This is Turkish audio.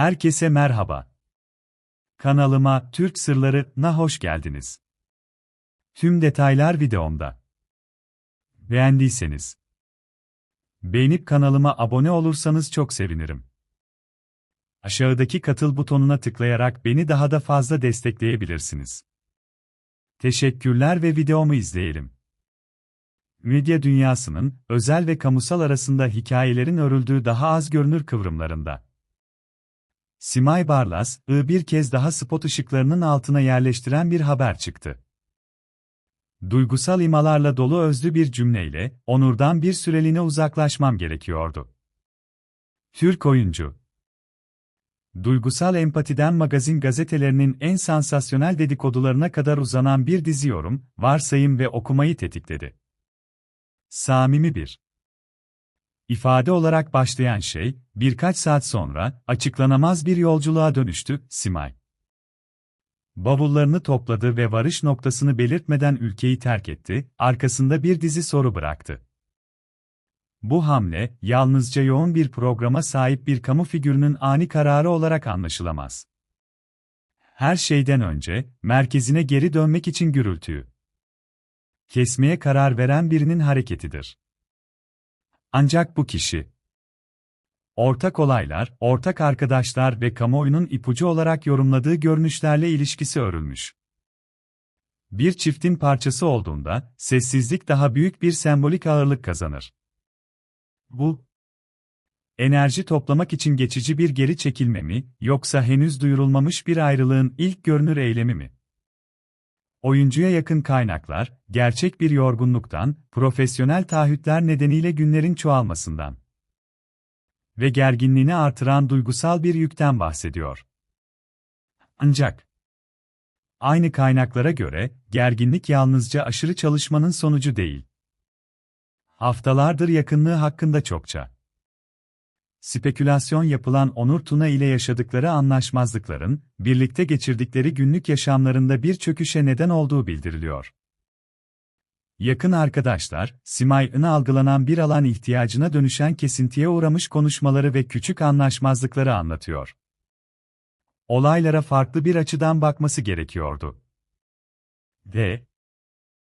Herkese merhaba. Kanalıma Türk Sırları'na hoş geldiniz. Tüm detaylar videomda. Beğendiyseniz beğenip kanalıma abone olursanız çok sevinirim. Aşağıdaki katıl butonuna tıklayarak beni daha da fazla destekleyebilirsiniz. Teşekkürler ve videomu izleyelim. Medya dünyasının özel ve kamusal arasında hikayelerin örüldüğü daha az görünür kıvrımlarında. Simay Barlas, ı bir kez daha spot ışıklarının altına yerleştiren bir haber çıktı. Duygusal imalarla dolu özlü bir cümleyle, Onur'dan bir süreliğine uzaklaşmam gerekiyordu. Türk oyuncu Duygusal empatiden magazin gazetelerinin en sansasyonel dedikodularına kadar uzanan bir dizi yorum, varsayım ve okumayı tetikledi. Samimi bir ifade olarak başlayan şey, birkaç saat sonra, açıklanamaz bir yolculuğa dönüştü, Simay. Bavullarını topladı ve varış noktasını belirtmeden ülkeyi terk etti, arkasında bir dizi soru bıraktı. Bu hamle, yalnızca yoğun bir programa sahip bir kamu figürünün ani kararı olarak anlaşılamaz. Her şeyden önce, merkezine geri dönmek için gürültüyü kesmeye karar veren birinin hareketidir. Ancak bu kişi, ortak olaylar, ortak arkadaşlar ve kamuoyunun ipucu olarak yorumladığı görünüşlerle ilişkisi örülmüş. Bir çiftin parçası olduğunda, sessizlik daha büyük bir sembolik ağırlık kazanır. Bu, enerji toplamak için geçici bir geri çekilme mi, yoksa henüz duyurulmamış bir ayrılığın ilk görünür eylemi mi? Oyuncuya yakın kaynaklar, gerçek bir yorgunluktan, profesyonel taahhütler nedeniyle günlerin çoğalmasından ve gerginliğini artıran duygusal bir yükten bahsediyor. Ancak, aynı kaynaklara göre, gerginlik yalnızca aşırı çalışmanın sonucu değil. Haftalardır yakınlığı hakkında çokça spekülasyon yapılan Onur Tuna ile yaşadıkları anlaşmazlıkların, birlikte geçirdikleri günlük yaşamlarında bir çöküşe neden olduğu bildiriliyor. Yakın arkadaşlar, Simay'ın algılanan bir alan ihtiyacına dönüşen kesintiye uğramış konuşmaları ve küçük anlaşmazlıkları anlatıyor. Olaylara farklı bir açıdan bakması gerekiyordu. Ve,